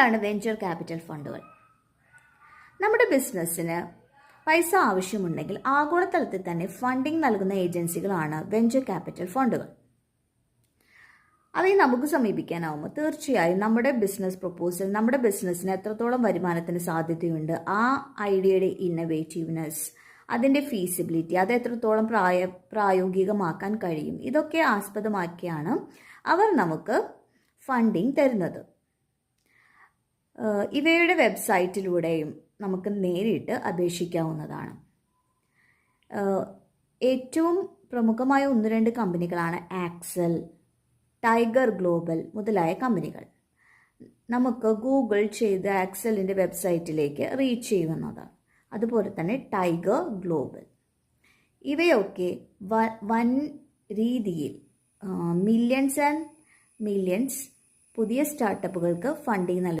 എന്താണ് venture capital ഫണ്ടുകൾ? നമ്മുടെ ബിസിനസ്സിന് പൈസ ആവശ്യമുണ്ടെങ്കിൽ ആഗോളതലത്തിൽ തന്നെ ഫണ്ടിംഗ് നൽകുന്ന ഏജൻസികളാണ് വെഞ്ചർ ക്യാപിറ്റൽ ഫണ്ടുകൾ. അവയെ നമുക്ക് സമീപിക്കാനാവുമ്പോൾ തീർച്ചയായും നമ്മുടെ ബിസിനസ് പ്രപ്പോസൽ നമ്മുടെ ബിസിനസ്സിന് എത്രത്തോളം വരുമാനത്തിന് സാധ്യതയുണ്ട് ആ ഐഡിയയുടെ ഇന്നവേറ്റീവ്നെസ് അതിന്റെ ഫീസിബിലിറ്റി അത് എത്രത്തോളം പ്രായ പ്രായോഗികമാക്കാൻ കഴിയും ഇതൊക്കെ ആസ്പദമാക്കിയാണ് അവർ നമുക്ക് ഫണ്ടിങ് തരുന്നത്. ഇവയുടെ വെബ്സൈറ്റിലൂടെയും നമുക്ക് നേരിട്ട് അപേക്ഷിക്കാവുന്നതാണ്. ഏറ്റവും പ്രമുഖമായ ഒന്ന് രണ്ട് കമ്പനികളാണ് ആക്സൽ ടൈഗർ ഗ്ലോബൽ മുതലായ കമ്പനികൾ. നമുക്ക് ഗൂഗിൾ ചെയ്ത് ആക്സലിന്റെ വെബ്സൈറ്റിലേക്ക് റീച്ച് ചെയ്യുന്നത്. അതുപോലെ തന്നെ ടൈഗർ ഗ്ലോബൽ. ഇവയൊക്കെ വൻ രീതിയിൽ മില്യൺസ് ആൻഡ് മില്യൺസ് പുതിയ സ്റ്റാർട്ടപ്പുകൾക്ക് ഫണ്ടിങ് നൽകും